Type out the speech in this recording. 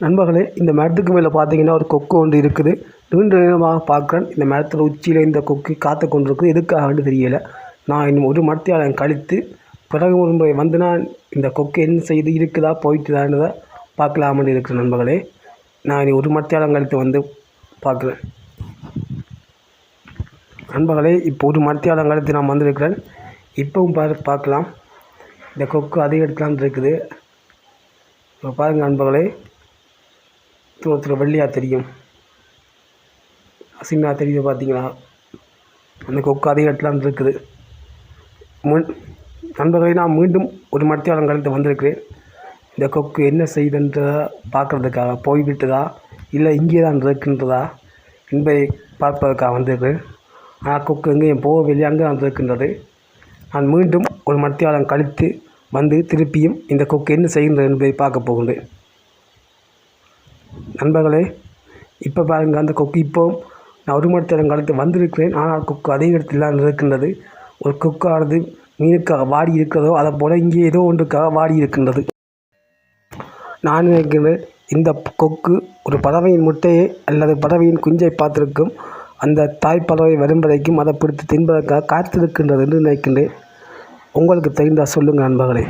நண்பர்களே இந்த மரத்துக்கு மேலே பார்த்தீங்கன்னா ஒரு கொக்கு ஒன்று இருக்குது. நீண்ட நேரமாக பார்க்குறேன். இந்த மரத்தில் உச்சியில் இந்த கொக்கு காத்து கொண்டிருக்கு எதுக்காகன்னு தெரியலை. நான் இன்னும் ஒரு மரத்தையாளன் கழித்து பிறகு ஒரு முறை வந்து நான் இந்த கொக்கு என்ன செய்து இருக்குதா போயிட்டுதான்றதை பார்க்கலாம்னு இருக்கிறேன் நண்பர்களே. நான் இனி ஒரு மரத்தையாளன் கழித்து வந்து பார்க்குறேன். நண்பர்களே இப்போ ஒரு மரத்தையாளன் கழித்து நான் வந்திருக்கிறேன். இப்போவும் பாரு பார்க்கலாம். இந்த கொக்கு அதே இடத்துல இருக்குது. இப்போ பாருங்கள் நண்பர்களே. தூரத்தில் வெள்ளையாக தெரியும். அசிங்கமாக தெரியுது பார்த்தீங்களா அந்த கொக்கு அதே இடத்துல இருக்குது. முன் நண்பர்களை நான் மீண்டும் ஒரு மத்தியாலம் கழித்து வந்திருக்கிறேன். இந்த கொக்கு என்ன செய்துன்றதை பார்க்குறதுக்காக போய்விட்டதா? இல்லை இங்கே தான் இருக்கின்றதா? என்பதை பார்ப்பதற்காக வந்திருக்கிறேன். ஆனால் கொக்கு எங்கேயும் போகவில்லை அங்கே தான் இருக்கின்றது. நான் மீண்டும் ஒரு மத்தியாலம் கழித்து வந்து திருப்பியும் இந்த கொக்கு என்ன செய்கின்றது என்பதை பார்க்க போகின்றேன். நண்பர்களே இப்போ பாருங்கள் அந்த கொக்கு இப்போ நான் ஒரு மணித்தேரம் காலத்தில் வந்திருக்கிறேன். ஆனால் கொக்கு அதே இடத்தில் தான் இருக்கின்றது. ஒரு கொக்கானது மீனுக்காக வாடி இருக்கிறதோ அதை போல் இங்கே ஏதோ ஒன்றுக்காக வாடி இருக்கின்றது. நான் நினைக்கிறேன் இந்த கொக்கு ஒரு பறவையின் முட்டையை அல்லது பறவையின் குஞ்சை பார்த்திருக்கும். அந்த தாய் பறவை வரும் வரைக்கும் அதை பிடித்து தின்பதற்காக காத்திருக்கின்றது என்று நினைக்கின்றேன். உங்களுக்கு தெரிந்தால் சொல்லுங்கள் நண்பர்களே.